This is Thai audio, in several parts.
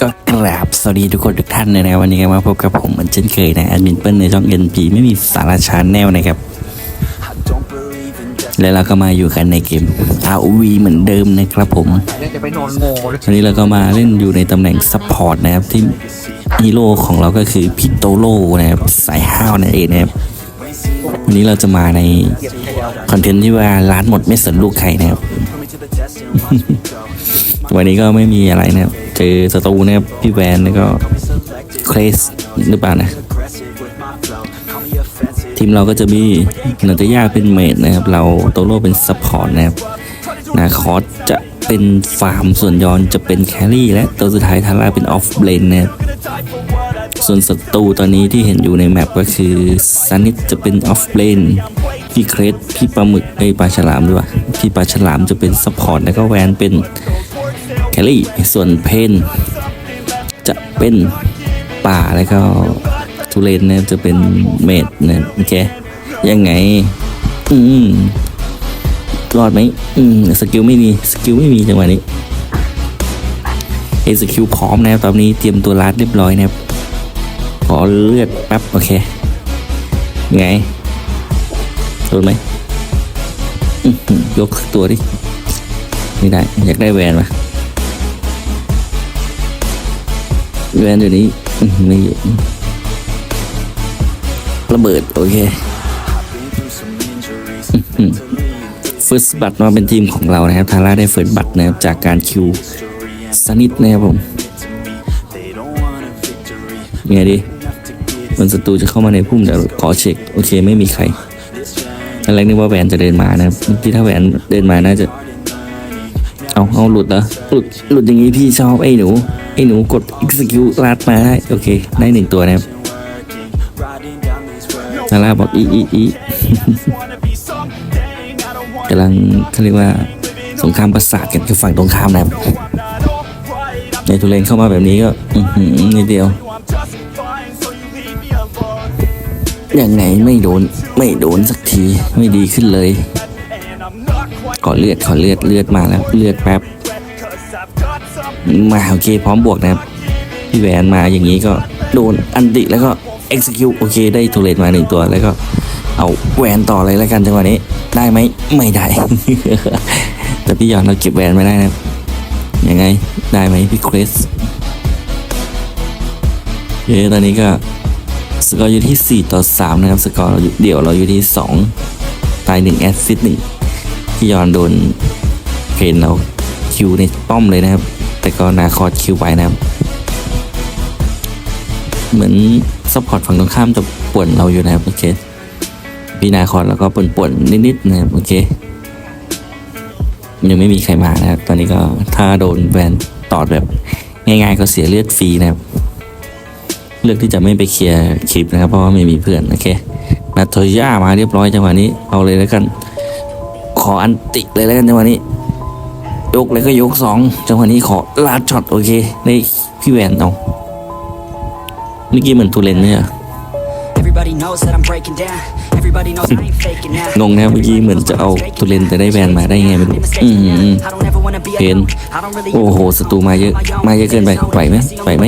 ครับสวัสดีทุกคนทุกท่านเลยนะวันนี้มาพบกับผมเหมือนเช่นเคยนะแอดมินเปิ้ลในช่อง NP ไม่มีสาระชาแนลนะครับ แล้วเราก็มาอยู่กันในเกม ROV เหมือนเดิมนะครับผมจะไปนอนโง่วันนี้เราก็มาเล่นอยู่ในตำแหน่งซัพพอร์ตนะครับที่ฮีโร่ของเราก็คือพิโตโลนะครับสายห้าวนั่นเองนะครับวันนี้เราจะมาในคอนเทนต์ที่ว่าร้านหมดไม่สนลูกใครนะครับวันนี้ก็ไม่มีอะไรนะครับ เจอสตูนะครับพี่แวนแล้วก็เครสหรือเปล่านะ ทีมเราก็จะมีนาตยาเป็นเมดนะครับ เราโตโร่เป็นซัพพอร์ตนะครับนาคอสจะเป็นฟาร์มส่วนยอนจะเป็นแครี่และตัวสุดท้ายทาร่าเป็นออฟเบลนนะครับส่วนศัตรูตอนนี้ที่เห็นอยู่ในแมปก็คือซันนิสจะเป็นออฟเบลนพี่เครสพี่ปลาหมึกไอปลาฉลามด้วยพี่ปลาฉลามจะเป็นซัพพอร์ตแล้วก็แวนเป็น แครี่ ส่วนเพนจะเป็นป่าแล้วก็ทุเรนเนี่ยจะเป็นเมดนะโอเคยังไง อืมรอดไหมอืมสกิลไม่มีสกิลไม่มีจังหวะนี้เอสกิลพร้อมนะครับตอนนี้เตรียมตัวรัดเรียบร้อยนะครับขอเลือดแป๊บโอเค ไงโดนไหมยกตัวดิไม่ได้อยากได้แวนปะ แวนอยู่นี้ไม่อยู่ระเบิด โอเคฟิร์สบัตมาเป็นทีมของเรานะครับทาร่าได้เฟิร์สบัตนะครับจากการคิวสนิทนะครับผมไงดีมือนศัตรูจะเข้ามาในพุ่มเดี๋ยวขอเช็ค โอเคไม่มีใครตอนแรกนึกว่าแหวนจะเดินมานะครับเมื่ถ้าแหวนเดินมาน่าจะ เอาเอาหลุดเหรอหลุดหลุดอย่างนี้พี่ชอบไอ้หนูไอ้หนูกด execute ลาดมาได้โอเค ได้หนึ่งตัวนะครับทาร่าบอกอีอีอีกำลังเขาเรียกว่าสงครามประสาทกันคือฝั่งตรงข้ามนะครับในทุเรนเข้ามาแบบนี้ก็อือหือนิดเดียวยังไงไม่โดนไม่โดนสักทีไม่ดีขึ้นเลย ขอเลือดขอเลือดเลือดมาแล้วเลือดแป๊บมาโอเคพร้อมบวกนะครับพี่แหวนมาอย่างนี้ก็โดนอันติแล้วก็ execute โอเค ได้ทุเรศมาหนึ่งตัวแล้วก็เอาแหวนต่อเลยแล้วกันจังหวะนี้ได้ไหมไม่ได้ แต่พี่หยอนเราเก็บแหวนไม่ได้นะยังไงได้ไหมพี่คริสเย้ตอนนี้ก็สกอร์อยู่ที่ 4 ต่อ 3 นะครับ สกอร์เราเดี๋ยวเราอยู่ที่ 2 ตาย1แอสซิดต์1 ที่ยอนโดนเห็นเราคิวในป้อมเลยนะครับ แต่ก็นาคอดคิวไปนะครับ เหมือนซัพพอร์ตฝั่งตรงข้ามจะป่วนเราอยู่นะครับโอเคพี่นาคอดแล้วก็ป่วนๆนิดๆนะครับโอเคยังไม่มีใครมานะครับ ตอนนี้ก็ถ้าโดนแวนตอดแบบง่ายๆก็เสียเลือดฟรีนะครับ เลือกที่จะไม่ไปเคลียร์คลิปนะครับ เพราะว่าไม่มีเพื่อนโอเคนาโทย่ามาเรียบร้อยจังหวะนี้เอาเลยแล้วกัน ขออันติเลยแล้วกันจังหวะนี้ ยกเลยก็ยกสองจังหวะนี้ขอลาดช็อตโอเคในพี่แวนเอาเมื่อกี้เหมือนทูเลนเนี่ย Everybody knows that I'm breaking down. Everybody knows I ain't faking now. งงนะครับเมื่อกี้เหมือนจะเอาตุเลนแต่ได้แบนมาได้ไงไม่รู้อืมอืม I don't ever wanna be เพน alone. I don't really โอ้โหศัตรูมาเยอะมาเยอะเกินไปไหวไหมไหวไหม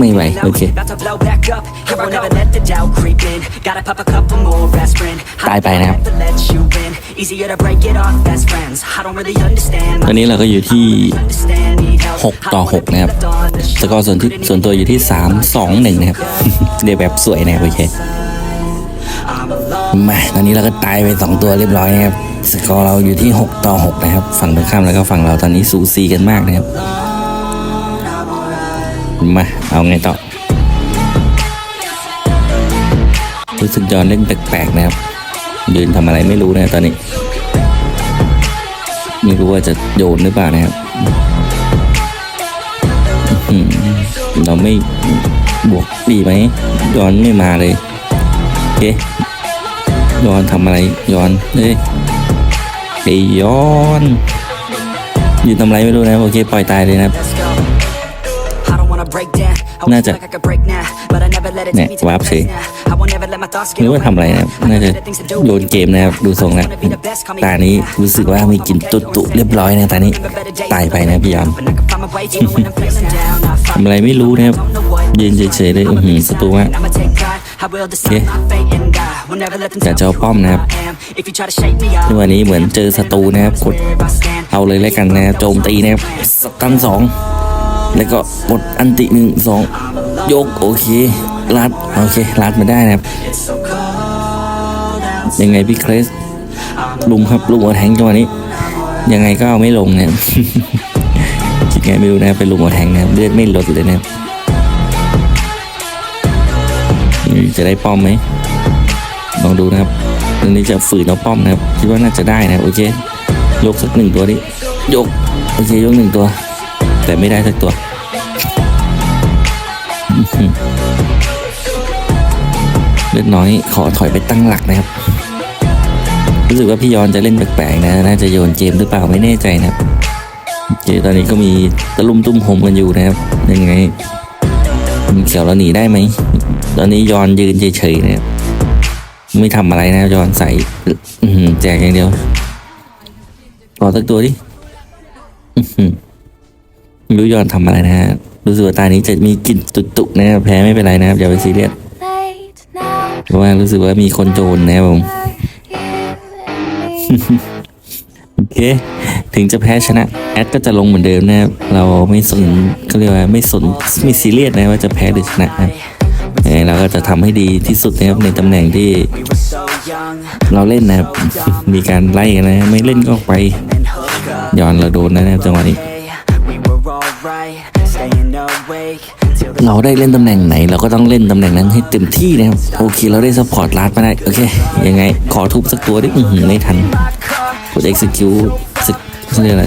ไม่ไหวโอเค About to blow back up. I won't ever let the doubt creep in. Gotta pop a couple more aspirin. I ตายไปนะครับ have to let you in. Easier to break it off best friends. I don't really understand. ตอนนี้เราก็อยู่ที่ Understand, need help. 6ต่อ 6 นะครับสกอร์ส่วนที่ส่วนตัวอยู่ที่ 3 2 1 นะครับเรียกแบบสวยนะครับโอเค มาตอนนี้เราก็ตายไป 2 ตัวเรียบร้อยนะครับ สกอร์เราอยู่ที่ 6 ต่อ 6 นะครับ ฝั่งตรงข้ามแล้วก็ฝั่งเราตอนนี้สูสีกันมากนะครับ มา เอาไงต่อรู้สึกยอนเล่นแปลกๆนะครับ ยืนทำอะไรไม่รู้นะตอนนี้ ไม่รู้ว่าจะโยนหรือเปล่านะครับเราไม่บวกดีไหมย้อนไม่มาเลย โอเคย้อนทำอะไรย้อนเฮ้ยไอ้ย้อนยืนทำอะไรไม่รู้นะครับโอเคปล่อยตายเลยนะครับ I don't wanna break down. I Nah, wish Jack. like I could break now. but I never let it เนี่ย take me to วาร์ป a เฉย place now. I won't ever let my thoughts get นึกว่าทำอะไรนะครับน่าจะโยนเกมนะครับดูทรงแล้วตานี้รู้สึกว่ามีกลินตุตุเรียบร้อยนะตานี้ตายไปนะพี่ยอน And I can find my way even when I'm feeling down. I ทำอะไรไม่รู้นะครับยืนเฉยๆเลยอือหือศัตรูมา ก I'ma take pride. I will decide my fate and God will never let them อยากจะเอาป้อมนะครับ I am. If you try to shake me up, วันนี้เหมือนเจอศัตรูนะครับกด where I stand. เอาเลยแล้วกันนะโจมตีนะครับสตันสองแล้วก็กดอันติหนึ่งสองยกโอเคลัดโอเคลัดมาได้นะครับ ยังไงพี่เครสลุมครับลุมเอาแทงจังหวะนี้ ยังไงก็เอาไม่ลงนะครับคิดไงไม่รู้นะครับเป็นลุมเอาแทงนะครับเลือดไม่ลดเลยนะครับ จะได้ป้อมไหมลองดูนะครับตรงนี้จะฝืนเอาป้อมนะครับคิดว่าน่าจะได้นะโอเคยกสักหนึ่งตัวดิยกโอเคยกหนึ่งตัว แต่ไม่ได้สักตัวอื้อหือเล็กน้อยขอถอยไปตั้งหลักนะครับ รู้สึกว่าพี่ยอนจะเล่นแปลกๆนะน่าจะโยนเกมหรือเปล่าไม่แน่ใจนะครับโอเคตอนนี้ก็มีตะลุ่มตุ้มโฮมกันอยู่นะครับยังไงมีเขียวเราหนีได้ไหม ตอนนี้ยอนยืนเฉยๆเนะครับไม่ทำอะไรนะยอนใส่แจกอย่างเดียวขอสักตัวดิรู้ยอนทำอะไรนะฮะรู้สึกว่าตานี้จะมีกลิ่นตุกๆนะครับแพ้ไม่เป็นไรนะครับอย่าไปซีเรียสเพราะว่ารู้สึกว่ามีคนโจรนะครับผมโอเค ถึงจะแพ้ชนะ แอดก็จะลงเหมือนเดิมนะครับ เราไม่สนเขาเรียกว่าไม่สนไม่ซีเรียสนะว่าจะแพ้หรือชนะครับ ยังไงเราก็จะทำให้ดีที่สุดนะครับในตำแหน่งที่ เราเล่นนะครับ มีการไล่กันนะ ไม่เล่นก็ไปย้อนเราโดนนะจังหวะนี้เราได้เล่นตำแหน่งไหน เราก็ต้องเล่นตำแหน่งนั้นให้เต็มที่นะครับ โอเค เราได้ซัพพอร์ตลาดมาได้โอเค ยังไง ขอทุบสักตัวดิอื้อืไม่ทันกด execute สักเขาเรียกอะไร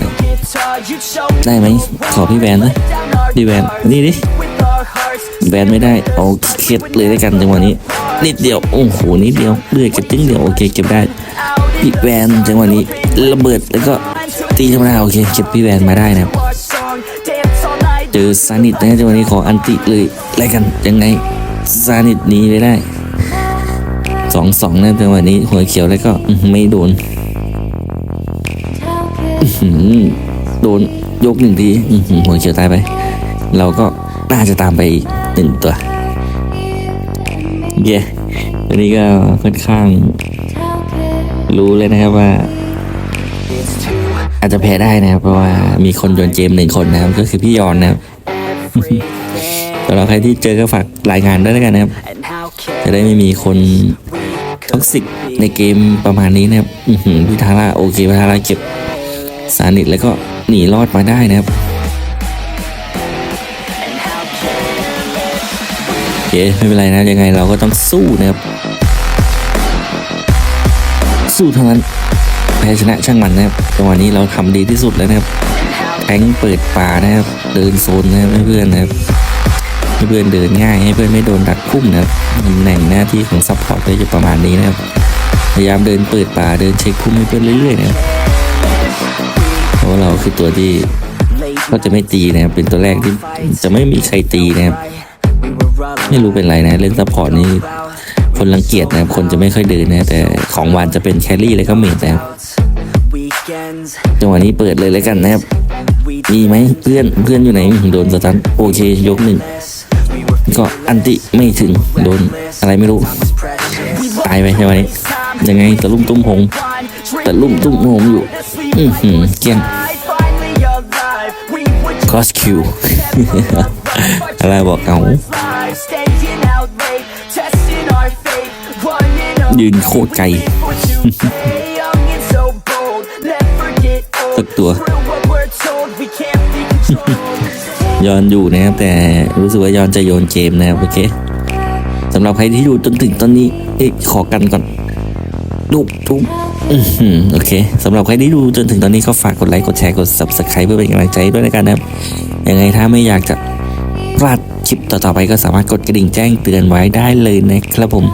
ได้ไหมขอพี่แวนนะพี่แวนนี่ดิ แวนไม่ได้เอาเคล็ดเลยได้กันจังหวะนี้นิดเดียวโอ้โหนิดเดียวเลือดกระติ้งเดียวโอเคเก็บได้พี่แวนจังหวะนี้ระเบิดแล้วก็ตีธรรมดาโอเคเก็บพี่แวนมาได้นะเจอซานิดนะจังหวะนี้ขออันติเลยอะไรกันยังไงซานิดหนีไปได้สองสองนะจังหวะนี้หัวเขียวแล้วก็ไม่โดนโดนยกหนึ่งทีหัวเขียวตายไป เราก็น่าจะตามไปอีก หนึ่งตัวเย้วันนี้ก็ค่อนข้าง รู้เลยนะครับว่า อาจจะแพ้ได้นะครับ เพราะว่ามีคนโยนเกมหนึ่งคนนะครับ ก็คือพี่ยอนนะครับสำหรับใครที่เจอก็ฝากรายงานด้วยแล้วกันนะครับ จะได้ไม่มีคนท็อกซิกในเกมประมาณนี้นะครับพี่ทาร่าโอเคพี่ทาร่าเก็บสานิทแล้วก็หนีรอดมาได้นะครับ เคไม่เป็นไรนะยังไงเราก็ต้องสู้นะครับ สู้เท่านั้นแพ้ชนะช่างมันนะครับจังหวะนี้เราทำดีที่สุดแล้วนะครับแทงเปิดป่านะครับ เดินโซนนะครับเพื่อนนะครับให้เพื่อนเดินง่ายให้เพื่อนไม่โดนดักพุ่มนะครับตำแหน่งหน้าที่ของซัพพอร์ตก็จะประมาณนี้นะครับ พยายามเดินเปิดป่าเดินเช็คพุ่มให้เพื่อนเรื่อยๆนะครับเพราะเราคือตัวที่ก็จะไม่ตีนะครับเป็นตัวแรกที่จะไม่มีใครตีนะครับ ไม่รู้เป็นไรนะ เล่นซัพพอร์ตนี่คนรังเกียจนะครับ คนจะไม่ค่อยเดินนะ แต่ของวานจะเป็นแครี่แล้วก็เมดนะครับจังหวะนี้เปิดเลยแล้วกันนะครับ มีไหมเพื่อนเพื่อนอยู่ไหนโดนสตันโอเคยกหนึ่งก็อันติไม่ถึงโดนอะไรไม่รู้ ตายไปใช่ไหมยังไงตะลุ่มตุ้มหงตะลุ่มตุ้มหงอยู่ อือหือเกลียงคอสคิวอะไรบอกเอา ยืนโคตรไกล for today. Young and so bold, never get สัก old. ตัว Through what we're told, we can't be controlled. ยอนอยู่นะครับ แต่รู้สึกว่ายอนจะโยนเกมนะครับ โอเคสำหรับใครที่อยู่จนถึงตอนนี้เอ๊ะขอกันก่อนลูกทุบอื้อหือโอเคสำหรับใครที่ดูจนถึงตอนนี้ก็ฝากกดไลค์ กดแชร์ กด subscribe เพื่อเป็นกำลังใจด้วยแล้วกันนะครับยังไงถ้าไม่อยากจะพลาดคลิปต่อๆไปก็สามารถกดกระดิ่งแจ้งเตือนไว้ได้เลยนะครับผม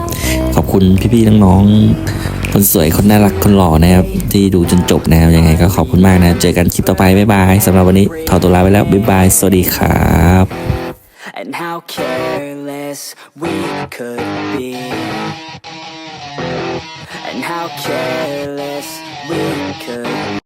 ขอบคุณพี่ๆน้องๆคนสวยคนน่ารักคนหล่อนะครับ ที่ดูจนจบนะครับยังไงก็ขอบคุณมากนะ เจอกันคลิปต่อไป บ๊ายบายสำหรับวันนี้ถอตัวลาไปแล้ว บ๊ายบาย สวัสดีครับ and how careless we could be, and how careless.